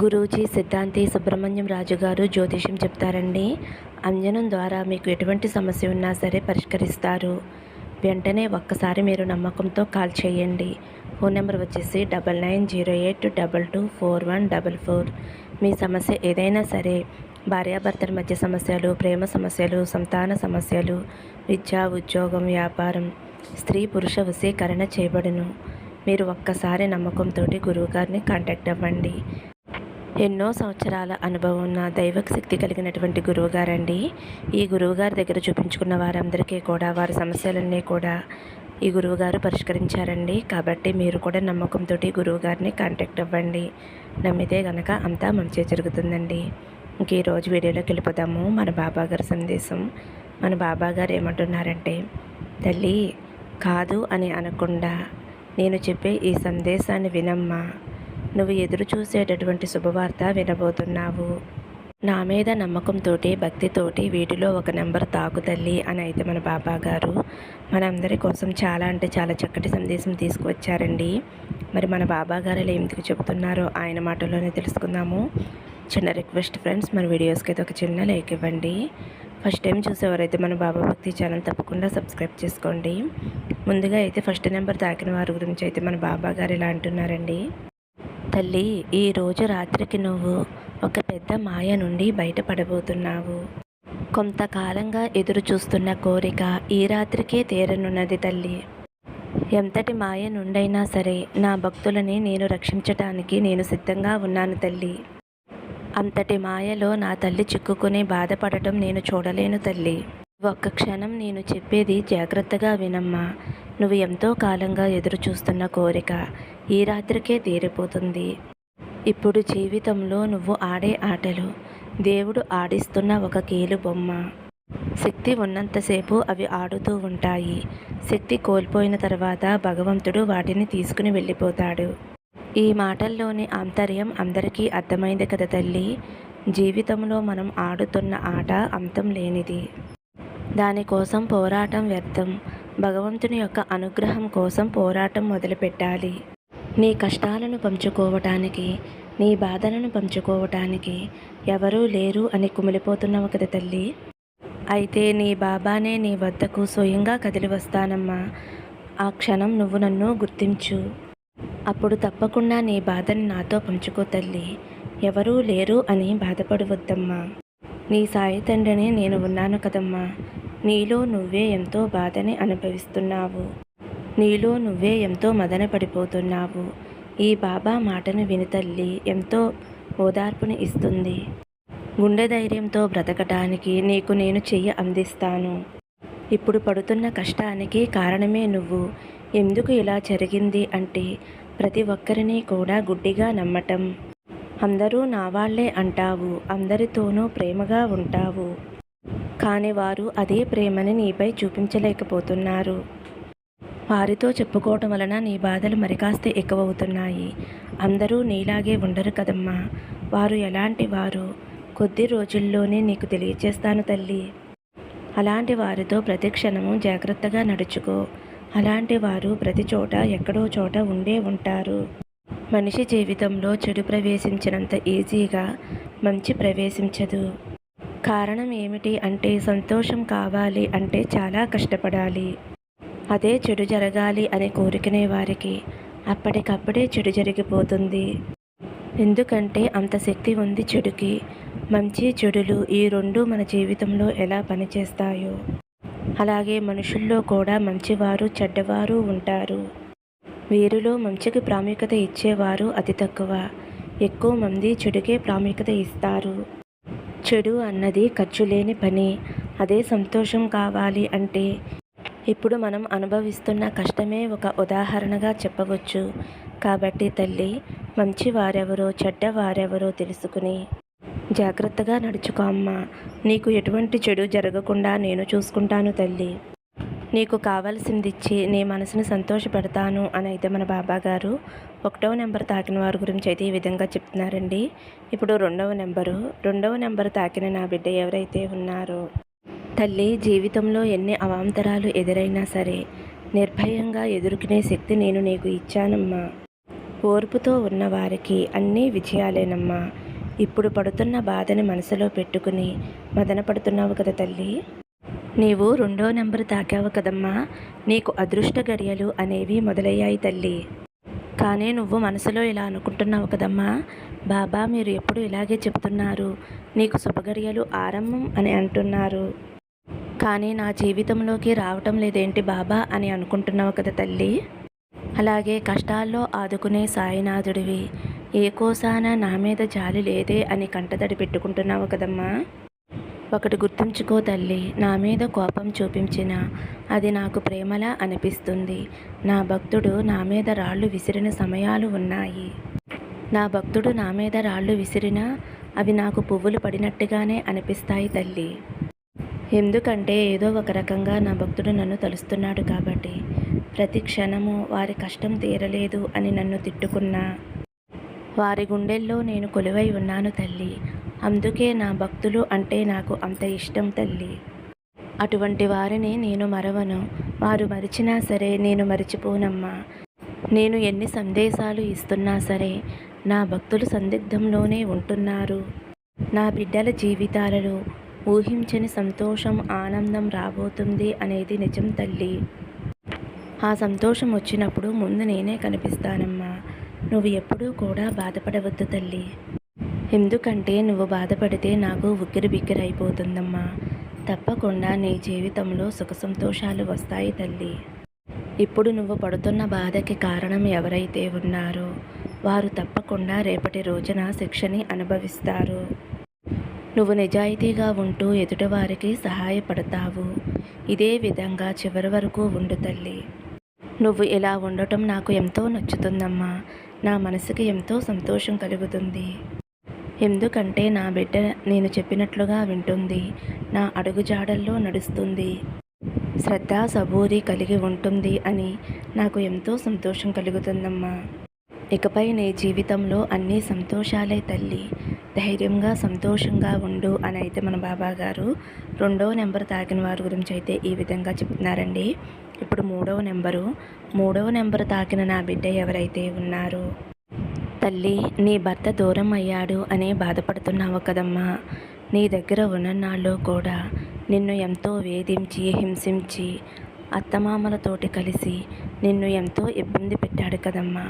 గురూజీ సిద్ధాంతి సుబ్రహ్మణ్యం రాజు గారు జ్యోతిష్యం చెప్తారండి. అంజనం ద్వారా మీకు ఎటువంటి సమస్య ఉన్నా సరే పరిష్కరిస్తారు. వెంటనే ఒక్కసారి మీరు నమ్మకంతో కాల్ చేయండి. ఫోన్ నెంబర్ వచ్చేసి double nine zero eight double two four one double four. మీ సమస్య ఏదైనా సరే భార్యాభర్తల మధ్య సమస్యలు ప్రేమ సమస్యలు సంతాన సమస్యలు విద్య ఉద్యోగం వ్యాపారం స్త్రీ పురుష వశీకరణ చేయబడును. మీరు ఒక్కసారి నమ్మకంతో గురువుగారిని కాంటాక్ట్ అవ్వండి. ఎన్నో సంవత్సరాల అనుభవం ఉన్న దైవక శక్తి కలిగినటువంటి గురువుగారండి. ఈ గురువుగారి దగ్గర చూపించుకున్న వారందరికీ కూడా వారి సమస్యలన్నీ కూడా ఈ గురువుగారు పరిష్కరించారండి. కాబట్టి మీరు కూడా నమ్మకంతో గురువుగారిని కాంటాక్ట్ అవ్వండి. నమ్మితే గనక అంతా మంచి జరుగుతుందండి. ఇంక ఈరోజు వీడియోలోకి వెళ్ళిపోదాము. మన బాబా గారి సందేశం. మన బాబా గారు ఏమంటున్నారంటే తల్లి కాదు అని అనకుండా నేను చెప్పే ఈ సందేశాన్ని వినమ్మా. నువ్వు ఎదురు చూసేటటువంటి శుభవార్త వినబోతున్నావు. నా మీద నమ్మకంతోటి భక్తితోటి వీటిలో ఒక నెంబర్ తాకు తల్లి అని అయితే మన బాబా గారు మనందరి కోసం చాలా అంటే చాలా చక్కటి సందేశం తీసుకువచ్చారండి. మరి మన బాబా గారు ఇలా ఎందుకు చెబుతున్నారో ఆయన మాటల్లోనే తెలుసుకుందాము. చిన్న రిక్వెస్ట్ ఫ్రెండ్స్ మన వీడియోస్కి అయితే ఒక చిన్న లైక్ ఇవ్వండి. ఫస్ట్ టైం చూసేవారైతే మన బాబా భక్తి ఛానల్ తప్పకుండా సబ్స్క్రైబ్ చేసుకోండి. ముందుగా అయితే ఫస్ట్ నెంబర్ తాకిన వారి గురించి అయితే మన బాబా గారు ఇలా అంటున్నారండి. తల్లి ఈరోజు రాత్రికి నువ్వు ఒక పెద్ద మాయ నుండి బయటపడబోతున్నావు. కొంతకాలంగా ఎదురు చూస్తున్న కోరిక ఈ రాత్రికే తీరనున్నది తల్లి. ఎంతటి మాయ నుండైనా సరే నా భక్తులని నేను రక్షించటానికి నేను సిద్ధంగా ఉన్నాను తల్లి. అంతటి మాయలో నా తల్లి చిక్కుకుని బాధపడటం నేను చూడలేను తల్లి. ఒక్క క్షణం నేను చెప్పేది జాగ్రత్తగా వినమ్మా. నువ్వు ఎంతో కాలంగా ఎదురు చూస్తున్న కోరిక ఈ రాత్రికే తీరిపోతుంది. ఇప్పుడు జీవితంలో నువ్వు ఆడే ఆటలు దేవుడు ఆడిస్తున్న ఒక కీలు బొమ్మ. శక్తి ఉన్నంతసేపు అవి ఆడుతూ ఉంటాయి. శక్తి కోల్పోయిన తర్వాత భగవంతుడు వాటిని తీసుకుని వెళ్ళిపోతాడు. ఈ మాటల్లోని ఆంతర్యం అందరికీ అర్థమైంది కదా తల్లి? జీవితంలో మనం ఆడుతున్న ఆట అంతం లేనిది. దానికోసం పోరాటం వ్యర్థం. భగవంతుని యొక్క అనుగ్రహం కోసం పోరాటం మొదలుపెట్టాలి. నీ కష్టాలను పంచుకోవటానికి నీ బాధలను పంచుకోవటానికి ఎవరూ లేరు అని కుమిలిపోతున్నావు కదా తల్లి. అయితే నీ బాబానే నీ వద్దకు స్వయంగా కదిలి వస్తానమ్మా. ఆ క్షణం నువ్వు నన్ను గుర్తించు. అప్పుడు తప్పకుండా నీ బాధని నాతో పంచుకో తల్లి. ఎవరూ లేరు అని బాధపడవద్దమ్మా. నీ సాయి తండ్రిని నేను ఉన్నాను కదమ్మా. నీలో నువ్వే ఎంతో బాధని అనుభవిస్తున్నావు. నీలో నువ్వే ఎంతో మదన పడిపోతున్నావు. ఈ బాబా మాటను విని తల్లి ఎంతో ఓదార్పుని ఇస్తుంది. గుండె ధైర్యంతో బ్రతకటానికి నీకు నేను చెయ్యి అందిస్తాను. ఇప్పుడు పడుతున్న కష్టానికి కారణమే నువ్వు. ఎందుకు ఇలా జరిగింది అంటే ప్రతి ఒక్కరిని కూడా గుడ్డిగా నమ్మటం. అందరూ నా వాళ్ళే అంటావు. అందరితోనూ ప్రేమగా ఉంటావు. కానీ వారు అదే ప్రేమని నీపై చూపించలేకపోతున్నారు. వారితో చెప్పుకోవటం వలన నీ బాధలు మరికాస్త ఎక్కువవుతున్నాయి. అందరూ నీలాగే ఉండరు కదమ్మా. వారు ఎలాంటి వారు? కొద్ది రోజుల్లోనే నీకు తెలియచేస్తాను తల్లి. అలాంటి వారితో ప్రతి క్షణము జాగ్రత్తగా నడుచుకో. అలాంటి వారు ప్రతి చోట ఎక్కడో చోట ఉండే ఉంటారు. మనిషి జీవితంలో చెడు ప్రవేశించినంత ఈజీగా మంచి ప్రవేశించదు. కారణం ఏమిటి అంటే సంతోషం కావాలి అంటే చాలా కష్టపడాలి. అదే చెడు జరగాలి అని కోరుకునే వారికి. అప్పటికప్పుడే చెడు జరిగిపోతుంది. ఎందుకంటే అంత శక్తి ఉంది చెడుకి. మంచి చెడులు ఈ రెండు మన జీవితంలో ఎలా పనిచేస్తాయో. అలాగే మనుషుల్లో కూడా మంచివారు చెడ్డవారు ఉంటారు. వీరిలో మంచికి ప్రాముఖ్యత ఇచ్చేవారు అతి తక్కువ. ఎక్కువ మంది చెడుకే ప్రాముఖ్యత ఇస్తారు. చెడు అన్నది ఖర్చు లేని పని. అదే సంతోషం కావాలి అంటే ఇప్పుడు మనం అనుభవిస్తున్న కష్టమే ఒక ఉదాహరణగా చెప్పవచ్చు. కాబట్టి తల్లి మంచి వారెవరో చెడ్డ వారెవరో తెలుసుకుని జాగ్రత్తగా నడుచుకో అమ్మా. నీకు ఎటువంటి చెడు జరగకుండా నేను చూసుకుంటాను తల్లి. నీకు కావాల్సింది ఇచ్చి నీ మనసును సంతోషపెడతాను అని అయితే మన బాబా గారు ఒకటవ నెంబర్ తాకిన వారి గురించి అయితే ఈ విధంగా చెప్తున్నారండి. ఇప్పుడు రెండవ నెంబరు. రెండవ నెంబర్ తాకిన నా బిడ్డ ఎవరైతే ఉన్నారో తల్లి జీవితంలో ఎన్ని అవాంతరాలు ఎదురైనా సరే నిర్భయంగా ఎదుర్కొనే శక్తి నేను నీకు ఇచ్చానమ్మా. ఓర్పుతో ఉన్న వారికి అన్నీ విజయాలేనమ్మా. ఇప్పుడు పడుతున్న బాధని మనసులో పెట్టుకుని మదన పడుతున్నావు కదా తల్లి. నీవు రెండో నెంబర్ తాకావు కదమ్మా. నీకు అదృష్ట గడియలు అనేవి మొదలయ్యాయి తల్లి. కానీ నువ్వు మనసులో ఇలా అనుకుంటున్నావు కదమ్మా. బాబా మీరు ఎప్పుడు ఇలాగే చెప్తున్నారు. నీకు శుభగడియలు ఆరంభం అని అంటున్నారు. కానీ నా జీవితంలోకి రావటం లేదేంటి బాబా అని అనుకుంటున్నావు కదా తల్లి. అలాగే కష్టాల్లో ఆదుకునే సాయినాథుడివి. ఏ కోసాన నా మీద జాలి లేదే అని కంటతడి పెట్టుకుంటున్నావు కదమ్మా. ఒకటి గుర్తుంచుకో తల్లి నా మీద కోపం చూపించిన అది నాకు ప్రేమలా అనిపిస్తుంది. నా భక్తుడు నా మీద రాళ్ళు విసిరిన సమయాలు ఉన్నాయి. నా భక్తుడు నా మీద రాళ్ళు విసిరినా అవి నాకు పువ్వులు పడినట్టుగానే అనిపిస్తాయి తల్లి. ఎందుకంటే ఏదో ఒక రకంగా నా భక్తుడు నన్ను తలుస్తున్నాడు కాబట్టి. ప్రతి క్షణము వారి కష్టం తీరలేదు అని నన్ను తిట్టుకున్నా. వారి గుండెల్లో నేను కొలువై ఉన్నాను తల్లి. అందుకే నా భక్తులు అంటే నాకు అంత ఇష్టం తల్లి. అటువంటి వారిని నేను మరవను. వారు మరిచినా సరే నేను మరిచిపోనమ్మా. నేను ఎన్ని సందేశాలు ఇస్తున్నా సరే నా భక్తులు సందిగ్ధంలోనే ఉంటున్నారు. నా బిడ్డల జీవితాలలో ఊహించని సంతోషం ఆనందం రాబోతుంది అనేది నిజం తల్లి. ఆ సంతోషం వచ్చినప్పుడు ముందు నేనే కనిపిస్తానమ్మా. నువ్వు ఎప్పుడూ కూడా బాధపడవద్దు తల్లి. ఎందుకంటే నువ్వు బాధపడితే నాకు ఉక్కిరి బిక్కిరి అయిపోతుందమ్మా తప్పకుండా నీ జీవితంలో సుఖ సంతోషాలు వస్తాయి తల్లి. ఇప్పుడు నువ్వు పడుతున్న బాధకి కారణం ఎవరైతే ఉన్నారో వారు తప్పకుండా రేపటి రోజున శిక్షని అనుభవిస్తారు. నువ్వు నిజాయితీగా ఉంటూ ఎదుటివారికి సహాయపడతావు. ఇదే విధంగా చివరి వరకు ఉండు తల్లి. నువ్వు ఇలా ఉండటం నాకు ఎంతో నచ్చుతుందమ్మా. నా మనసుకి ఎంతో సంతోషం కలుగుతుంది. ఎందుకంటే నా బిడ్డ నేను చెప్పినట్లుగా వింటుంది నా అడుగుజాడల్లో నడుస్తుంది. శ్రద్ధ సబూరి కలిగి ఉంటుంది అని నాకు ఎంతో సంతోషం కలుగుతుందమ్మా. ఇకపై నీ జీవితంలో అన్ని సంతోషాలే తల్లి. ధైర్యంగా సంతోషంగా ఉండు అని అయితే మన బాబా గారు రెండవ నెంబర్ తాకిన వారి గురించి అయితే ఈ విధంగా చెప్తున్నారండి. ఇప్పుడు మూడవ నెంబరు. మూడవ నెంబర్ తాకిన నా బిడ్డ ఎవరైతే ఉన్నారో తల్లి నీ భర్త దూరం అయ్యాడు అని బాధపడుతున్నావు కదమ్మా. నీ దగ్గర ఉన్ననాళ్ళు కూడా నిన్ను ఎంతో వేధించి హింసించి అత్తమామలతోటి కలిసి నిన్ను ఎంతో ఇబ్బంది పెట్టాడు కదమ్మా.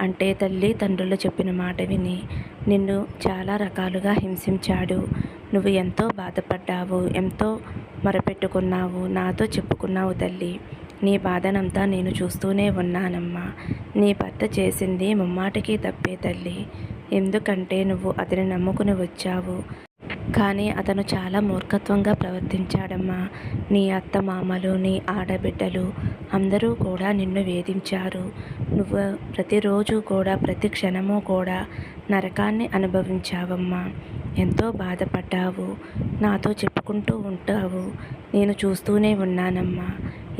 అంటే తల్లి తండ్రులు చెప్పిన మాట విని నిన్ను చాలా రకాలుగా హింసించాడు. నువ్వు ఎంతో బాధపడ్డావు ఎంతో మొరపెట్టుకున్నావు నాతో చెప్పుకున్నావు తల్లి. నీ బాధనంతా నేను చూస్తూనే ఉన్నానమ్మా. నీ భర్త చేసింది ముమ్మాటికి తప్పే తల్లి. ఎందుకంటే నువ్వు అతని నమ్ముకుని వచ్చావు. కానీ అతను చాలా మూర్ఖత్వంగా ప్రవర్తించాడమ్మా. నీ అత్త మామలు నీ ఆడబిడ్డలు అందరూ కూడా నిన్ను వేధించారు. నువ్వు ప్రతిరోజు కూడా ప్రతి క్షణము కూడా నరకాన్ని అనుభవించావమ్మా. ఎంతో బాధపడ్డావు. నాతో చెప్పుకుంటూ ఉంటావు. నేను చూస్తూనే ఉన్నానమ్మా.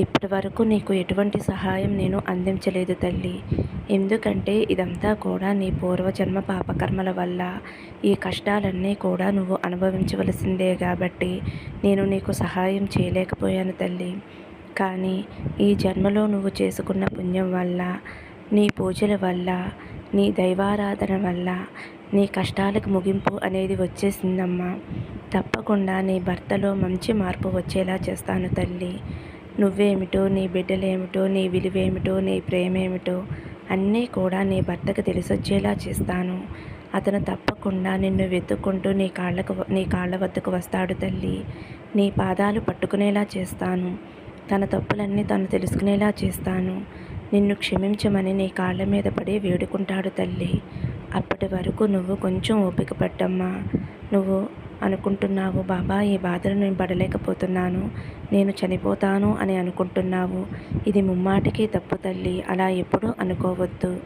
ఇప్పటి వరకు నీకు ఎటువంటి సహాయం నేను అందించలేదు తల్లి. ఎందుకంటే ఇదంతా కూడా నీ పూర్వజన్మ పాపకర్మల వల్ల. ఈ కష్టాలన్నీ కూడా నువ్వు అనుభవించవలసిందే కాబట్టి నేను నీకు సహాయం చేయలేకపోయాను తల్లి. కానీ ఈ జన్మలో నువ్వు చేసుకున్న పుణ్యం వల్ల నీ పూజల వల్ల నీ దైవారాధన వల్ల నీ కష్టాలకు ముగింపు అనేది వచ్చేసిందమ్మా. తప్పకుండా నీ భర్తలో మంచి మార్పు వచ్చేలా చేస్తాను తల్లి. నువ్వేమిటో నీ బిడ్డలేమిటో నీ విలువేమిటో నీ ప్రేమేమిటో అన్నీ కూడా నీ భర్తకు తెలిసొచ్చేలా చేస్తాను. అతను తప్పకుండా నిన్ను వెతుక్కుంటూ నీ కాళ్ళకు నీ కాళ్ళ వద్దకు వస్తాడు తల్లి. నీ పాదాలు పట్టుకునేలా చేస్తాను. తన తప్పులన్నీ తను తెలుసుకునేలా చేస్తాను. నిన్ను క్షమించమని నీ కాళ్ళ మీద పడి వేడుకుంటాడు తల్లి. అప్పటి వరకు నువ్వు కొంచెం ఓపిక పట్టమ్మా. నువ్వు అనుకుంటున్నావు బాబా ఈ బాధలు నేను పడలేకపోతున్నాను నేను చనిపోతాను అని అనుకుంటున్నావు. ఇది ముమ్మాటికి తప్పు తల్లి అలా ఎప్పుడూ అనుకోవద్దు.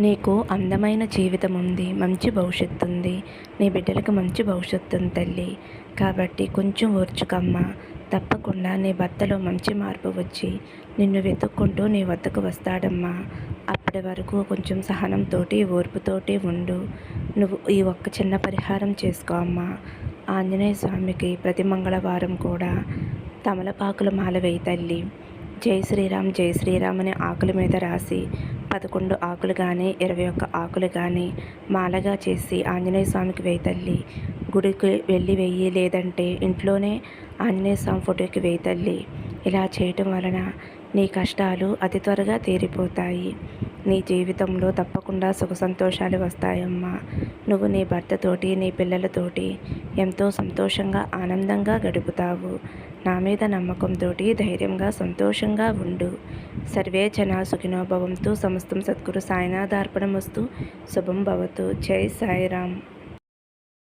నీకు అందమైన జీవితం ఉంది మంచి భవిష్యత్తు ఉంది. నీ బిడ్డలకు మంచి భవిష్యత్తు ఉంది తల్లి. కాబట్టి కొంచెం ఓర్చుకమ్మా. తప్పకుండా నీ భర్తలో మంచి మార్పు వచ్చి నిన్ను వెతుక్కుంటూ నీ వద్దకు వస్తాడమ్మా. అప్పటి వరకు కొంచెం సహనంతోటి ఓర్పుతోటి ఉండు. నువ్వు ఈ ఒక్క చిన్న పరిహారం చేసుకో అమ్మా. ఆంజనేయ స్వామికి ప్రతి మంగళవారం కూడా తమలపాకుల మాల వేయి తల్లి. జై శ్రీరామ్ జై శ్రీరామ్ అనే ఆకుల మీద రాసి పదకొండు ఆకులు కానీ ఇరవై ఒక్క ఆకులు కానీ మాలగా చేసి ఆంజనేయ స్వామికి వేయి తల్లి. గుడికి వెళ్ళి వెయ్యి లేదంటే ఇంట్లోనే ఆంజనేయ స్వామి ఫోటోకి వేయి తల్లి. ఇలా చేయటం వలన నీ కష్టాలు అతి త్వరగా తీరిపోతాయి. నీ జీవితంలో తప్పకుండా సుఖ సంతోషాలు వస్తాయమ్మా. నువ్వు నీ భర్తతోటి నీ పిల్లలతోటి ఎంతో సంతోషంగా ఆనందంగా గడుపుతావు. నా మీద నమ్మకంతో ధైర్యంగా సంతోషంగా ఉండు. సర్వే జన సుఖినోభవంతో సమస్తం సద్గురు సాయినాథార్పణమస్తు. శుభం భవతు. జై సాయిరామ్.